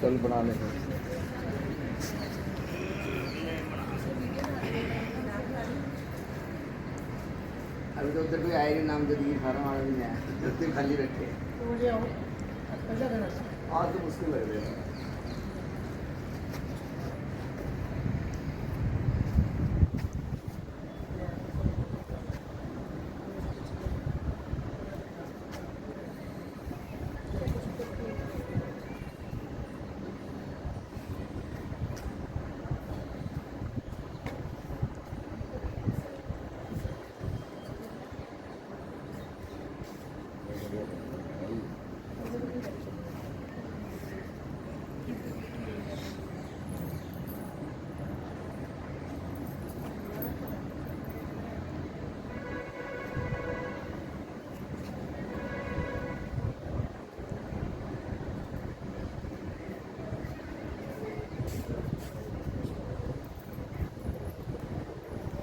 चल बना ले अभी तो उधर कोई आया नहीं नाम जदीद फार्म वाला भी नहीं आया उतने खाली रखे मुझे आओ पैसा देना सर आज तो मुश्किल लग रहा है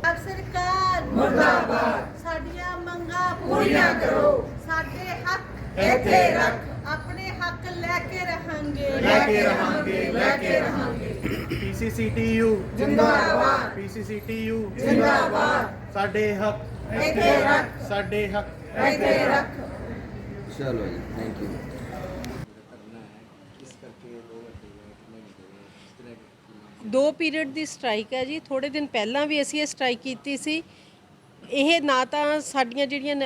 ਪੰਜਾਬ ਸਰਕਾਰ ਮੁਰਦਾਬਾਦ ਸਾਡੀਆਂ ਮੰਗਾਂ ਪੂਰੀਆਂ ਕਰੋ ਸਾਡੇ ਹੱਕ ਇੱਥੇ ਰੱਖ ਆਪਣੇ ਹੱਕ ਲੈ ਕੇ ਰਹਾਂਗੇ ਲੈ ਕੇ ਰਹਾਂਗੇ ਲੈ ਕੇ ਰਹਾਂਗੇ ਪੀਸੀਸੀਟੀਯੂ ਜਿੰਦਾਬਾਦ ਪੀਸੀਸੀਟੀਯੂ ਜਿੰਦਾਬਾਦ ਸਾਡੇ ਹੱਕ ਇੱਥੇ ਰੱਖ ਸਾਡੇ ਹੱਕ ਇੱਥੇ ਰੱਖ चलो जी थैंक यू ਦੋ ਪੀਰੀਅਡ ਦੀ ਸਟ੍ਰਾਈਕ ਹੈ ਜੀ। ਥੋੜੇ ਦਿਨ ਪਹਿਲਾਂ ਵੀ ਅਸੀਂ ਇਹ ਸਟ੍ਰਾਈਕ ਕੀਤੀ ਸੀ। ਇਹ ਨਾ ਤਾਂ ਸਾਡੀਆਂ ਜਿਹੜੀਆਂ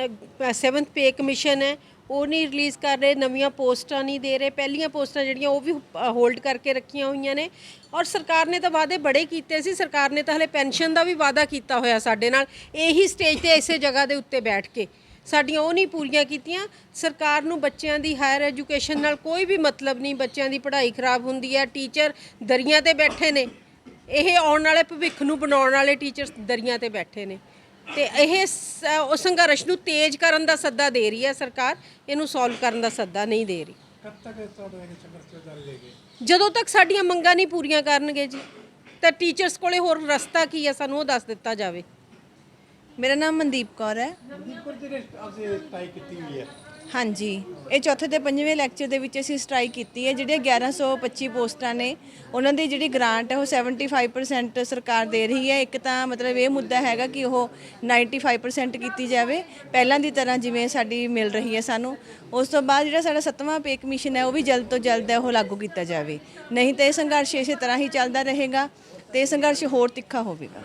7th ਪੇ ਕਮਿਸ਼ਨ ਹੈ, ਉਹ ਨਹੀਂ ਰਿਲੀਜ਼ ਕਰ ਰਹੇ, ਨਵੀਆਂ ਪੋਸਟਾਂ ਨਹੀਂ ਦੇ ਰਹੇ। ਪਹਿਲੀਆਂ ਪੋਸਟਾਂ ਜਿਹੜੀਆਂ ਉਹ ਵੀ ਹੋਲਡ ਕਰਕੇ ਰੱਖੀਆਂ ਹੋਈਆਂ ਨੇ। ਔਰ ਸਰਕਾਰ ਨੇ ਤਾਂ ਵਾਅਦੇ ਬੜੇ ਕੀਤੇ ਸੀ। ਸਰਕਾਰ ਨੇ ਤਾਂ ਹਲੇ ਪੈਨਸ਼ਨ ਦਾ ਵੀ ਵਾਅਦਾ ਕੀਤਾ ਹੋਇਆ ਸਾਡੇ ਨਾਲ। ਇਹੀ ਸਟੇਜ ਤੇ ਇਸੇ ਜਗ੍ਹਾ ਦੇ ਉੱਤੇ ਬੈਠ ਕੇ। ਸਾਡੀਆਂ ਉਹ ਨਹੀਂ ਪੂਰੀਆਂ ਕੀਤੀਆਂ। ਸਰਕਾਰ ਨੂੰ ਬੱਚਿਆਂ ਦੀ ਹਾਇਰ ਐਜੂਕੇਸ਼ਨ ਨਾਲ ਕੋਈ ਵੀ ਮਤਲਬ ਨਹੀਂ ਬੱਚਿਆਂ ਦੀ ਪੜ੍ਹਾਈ ਖਰਾਬ ਹੁੰਦੀ ਹੈ ਟੀਚਰ ਦਰੀਆਂ ਤੇ ਬੈਠੇ ਨੇ। ਇਹ ਆਉਣ ਵਾਲੇ ਭਵਿੱਖ ਨੂੰ ਬਣਾਉਣ ਵਾਲੇ ਟੀਚਰਸ ਦਰੀਆਂ ਤੇ ਬੈਠੇ ਨੇ। ਤੇ ਇਹ ਉਹ ਸੰਘਰਸ਼ ਨੂੰ ਤੇਜ਼ ਕਰਨ ਦਾ ਸੱਦਾ ਦੇ ਰਹੀ ਹੈ ਸਰਕਾਰ ਇਹਨੂੰ ਸੋਲਵ ਕਰਨ ਦਾ ਸੱਦਾ ਨਹੀਂ ਦੇ ਰਹੀ। ਕਦ ਤੱਕ ਤੁਹਾਡੇ ਸੰਘਰਸ਼ ਜਾਰੀ ਰਹੇਗੀ ਜਦੋਂ ਤੱਕ ਸਾਡੀਆਂ ਮੰਗਾਂ ਨਹੀਂ ਪੂਰੀਆਂ ਕਰਨਗੇ ਜੀ ਤਾਂ ਟੀਚਰਸ ਕੋਲੇ ਹੋਰ ਰਸਤਾ ਕੀ ਹੈ ਸਾਨੂੰ ਉਹ ਦੱਸ ਦਿੱਤਾ ਜਾਵੇ। ਮੇਰਾ ਨਾਮ ਮਨਦੀਪ ਕੌਰ ਹੈ। ਪਰ ਜਿਹੜੇ ਅਸੀਂ ਸਟ੍ਰਾਈਕ ਕੀਤੀ ਹੋਈ ਹੈ। ਹਾਂਜੀ ਇਹ ਚੌਥੇ ਤੇ ਪੰਜਵੇਂ ਲੈਕਚਰ ਦੇ ਵਿੱਚ ਅਸੀਂ ਸਟ੍ਰਾਈਕ ਕੀਤੀ ਹੈ ਜਿਹੜੀਆਂ 1125 ਪੋਸਟਾਂ ਨੇ। ਉਹਨਾਂ ਦੀ ਜਿਹੜੀ ਗ੍ਰਾਂਟ ਹੈ ਉਹ 75% ਸਰਕਾਰ ਦੇ ਰਹੀ ਹੈ। ਇੱਕ ਤਾਂ ਮਤਲਬ ਇਹ ਮੁੱਦਾ ਹੈਗਾ ਕਿ ਉਹ 95% ਕੀਤੀ ਜਾਵੇ। ਪਹਿਲਾਂ ਦੀ ਤਰ੍ਹਾਂ ਜਿਵੇਂ ਸਾਡੀ ਮਿਲ ਰਹੀ ਹੈ ਸਾਨੂੰ। ਉਸ ਤੋਂ ਬਾਅਦ ਜਿਹੜਾ ਸਾਡਾ ਸੱਤਵਾਂ ਪੇ ਕਮਿਸ਼ਨ ਹੈ ਉਹ ਵੀ ਜਲਦ ਤੋਂ ਜਲਦ ਹੈ ਉਹ ਲਾਗੂ ਕੀਤਾ ਜਾਵੇ। ਨਹੀਂ ਤਾਂ ਇਹ ਸੰਘਰਸ਼ ਇਸੇ ਤਰ੍ਹਾਂ ਹੀ ਚੱਲਦਾ ਰਹੇਗਾ ਤੇ ਇਹ ਸੰਘਰਸ਼ ਹੋਰ ਤਿੱਖਾ ਹੋਵੇਗਾ।